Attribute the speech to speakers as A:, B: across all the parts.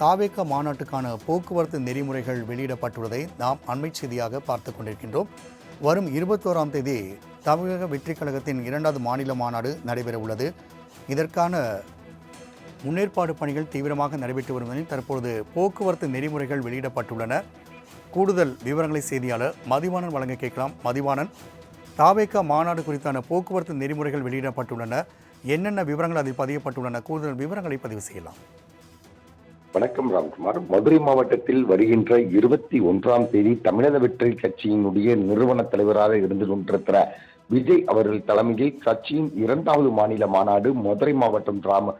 A: தாவேக மாநாட்டுக்கான போக்குவரத்து நெறிமுறைகள் வெளியிடப்பட்டுள்ளதை நாம் அண்மை செய்தியாக பார்த்து கொண்டிருக்கின்றோம். வரும் இருபத்தோராம் தேதி தமிழக வெற்றிக் கழகத்தின் இரண்டாவது மாநில மாநாடு நடைபெற உள்ளது. இதற்கான முன்னேற்பாடு பணிகள் தீவிரமாக நடைபெற்று வரும் நிலையில் தற்பொழுது போக்குவரத்து நெறிமுறைகள் வெளியிடப்பட்டுள்ளன. கூடுதல் விவரங்களை செய்தியாளர் மதிவாணன் வழங்க கேட்கலாம். மதிவாணன் தாவேக்கா மாநாடு குறித்தான போக்குவரத்து நெறிமுறைகள் வெளியிடப்பட்டுள்ளன. என்னென்ன விவரங்கள் அதில் பதியப்பட்டுள்ளன? கூடுதல் விவரங்களை பதிவு செய்யலாம்.
B: வணக்கம் ராம்குமார். மதுரை மாவட்டத்தில் வருகின்ற இருபத்தி ஒன்றாம் தேதி தமிழக வெற்றி கட்சியினுடைய நிறுவன தலைவராக இருந்து கொண்டிருக்கிற விஜய் அவர்கள் தலைமையில் கட்சியின் இரண்டாவது மாநில மாநாடு மதுரை மாவட்டம் ராம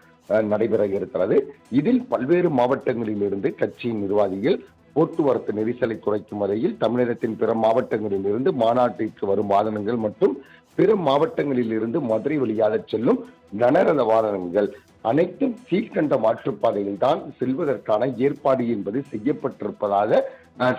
B: நடைபெற இருக்கிறது. இதில் பல்வேறு மாவட்டங்களிலிருந்து கட்சியின் நிர்வாகிகள் போக்குவரத்து நெரிசலை குறைக்கும் வகையில் தமிழகத்தின் பிற மாவட்டங்களில் இருந்து மாநாட்டிற்கு வரும் வாகனங்கள் மற்றும் பிற மாவட்டங்களில் இருந்து மதுரை வழியாக செல்லும் கனரத வாகனங்கள் அனைத்தும் கீழ்கண்ட மாற்றுப்பாதையில் தான் செல்வதற்கான ஏற்பாடு என்பது செய்யப்பட்டிருப்பதாக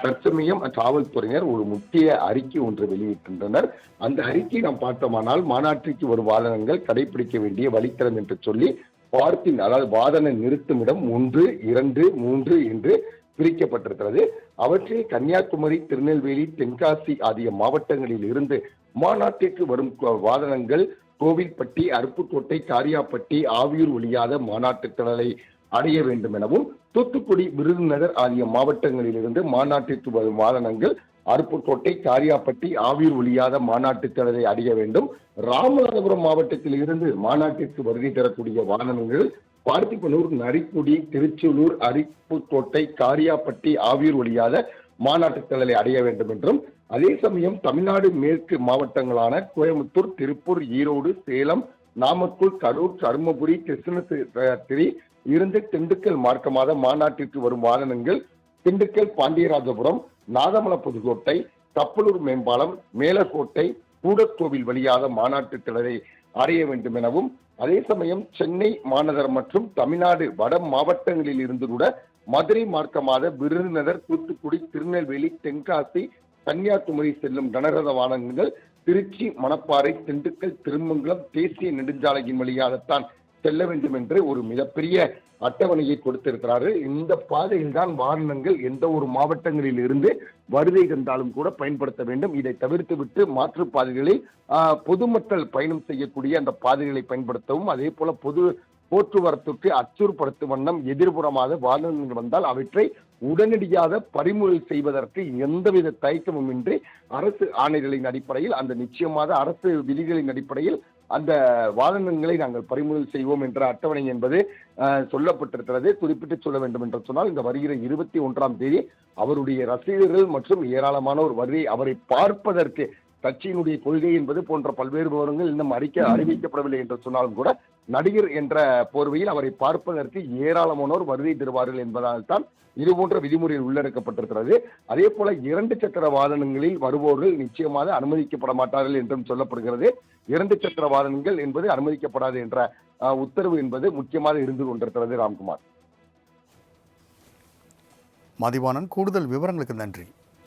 B: தற்சமயம் காவல்துறையினர் ஒரு முக்கிய அறிக்கை ஒன்று வெளியிட்டிருந்தனர். அந்த அறிக்கை நாம் பார்த்தோமானால் மாநாட்டிற்கு வரும் வாகனங்கள் கடைபிடிக்க வேண்டிய வழித்தடம் என்று சொல்லி பார்க்கிங் அதாவது வாகன நிறுத்துமிடம் ஒன்று இரண்டு மூன்று என்று பிரிக்கப்பட்டிருக்கிறது. அவற்றில் கன்னியாகுமரி திருநெல்வேலி தென்காசி ஆகிய மாவட்டங்களில் இருந்து மாநாட்டிற்கு வரும் வாகனங்கள் கோவில்பட்டி அருப்புக்கோட்டை காரியாப்பட்டி ஆவியூர் வழியாக மாநாட்டு திடலை அடைய வேண்டும் எனவும் தூத்துக்குடி விருதுநகர் ஆகிய மாவட்டங்களிலிருந்து மாநாட்டிற்கு வரும் வாகனங்கள் அருப்புக்கோட்டை காரியாப்பட்டி ஆவியூர் வழியாக மாநாட்டு திடலை அடைய வேண்டும். ராமநாதபுரம் மாவட்டத்தில் இருந்து மாநாட்டிற்கு வருகை தரக்கூடிய வாகனங்கள் பார்த்திபனூர் நரிக்குடி திருச்செந்தூர் அரிப்புக்கோட்டை காரியாப்பட்டி ஆவியூர் வழியாக மாநாட்டு திடலை அடைய வேண்டும் என்றும் அதே சமயம் தமிழ்நாடு மேற்கு மாவட்டங்களான கோயம்புத்தூர் திருப்பூர் ஈரோடு சேலம் நாமக்கல் கரூர் தருமபுரி கிருஷ்ணகிரி இருந்து திண்டுக்கல் மார்க்கமாக மாநாட்டிற்கு வரும் வாகனங்கள் திண்டுக்கல் பாண்டியராஜபுரம் நாதமல புதுக்கோட்டை தப்பலூர் மேம்பாலம் மேலக்கோட்டை கூடக்கோவில் வழியாக மாநாட்டு திடலை அடைய வேண்டும் எனவும் அதே சமயம் சென்னை மாநகரம் மற்றும் தமிழ்நாடு வட மாவட்டங்களில் இருந்து கூட மதுரை மார்க்கமாக விருதுநகர் தூத்துக்குடி திருநெல்வேலி தென்காசி கன்னியாகுமரி செல்லும் கனரக வாகனங்கள் திருச்சி மணப்பாறை திண்டுக்கல் திருமங்கலம் தேசிய நெடுஞ்சாலையின் வழியாகத்தான் செல்ல வேண்டும் என்று ஒரு மிகப்பெரிய அட்டவணையை கொடுத்திருக்கிறாரு. இந்த பாதையில் தான் வாகனங்கள் எந்த ஒரு மாவட்டங்களில் இருந்து வருகை தந்தாலும் கூட பயன்படுத்த வேண்டும். இதை தவிர்த்து விட்டு மாற்று பாதைகளில் பொதுமக்கள் பயணம் செய்யக்கூடிய அந்த பாதைகளை பயன்படுத்தவும் அதே போல பொது போக்குவரத்துக்கு அச்சுறுப்படுத்தும் வண்ணம் எதிர்புறமாக வாகனங்கள் வந்தால் அவற்றை உடனடியாக பறிமுதல் செய்வதற்கு எந்தவித தயக்கமும் இன்றி அரசு ஆணைகளின் அடிப்படையில் அந்த நிச்சயமாக அரசு விதிகளின் அடிப்படையில் அந்த வாகனங்களை நாங்கள் பறிமுதல் செய்வோம் என்ற அட்டவணை என்பது சொல்லப்பட்டிருக்கிறது. குறிப்பிட்டு சொல்ல வேண்டும் என்று சொன்னால் இந்த வருகிற இருபத்தி ஒன்றாம் தேதி அவருடைய ரசிகர்கள் மற்றும் ஏராளமானோர் வருகை அவரை பார்ப்பதற்கு கட்சியினுடைய கொள்கை என்பது போன்ற பல்வேறு விவரங்கள் இன்னும் அறிக்க அறிவிக்கப்படவில்லை என்று சொன்னாலும் கூட நடிகர் என்ற போர்வையில் அவரை பார்ப்பதற்கு ஏராளமானோர் வருகை தருவார்கள் என்பதால் தான் இது போன்ற விதிமுறைகள் உள்ளடக்கப்பட்டிருக்கிறது. அதே போல இரண்டு சக்கர வாகனங்களில் வருவோர்கள் நிச்சயமாக அனுமதிக்கப்பட மாட்டார்கள் என்றும் சொல்லப்படுகிறது. இரண்டு சக்கர வாகனங்கள் என்பது அனுமதிக்கப்படாது என்ற உத்தரவு என்பது முக்கியமாக இருந்து கொண்டிருக்கிறது ராம்குமார்.
A: மதிவாணன் கூடுதல் விவரங்களுக்கு நன்றி.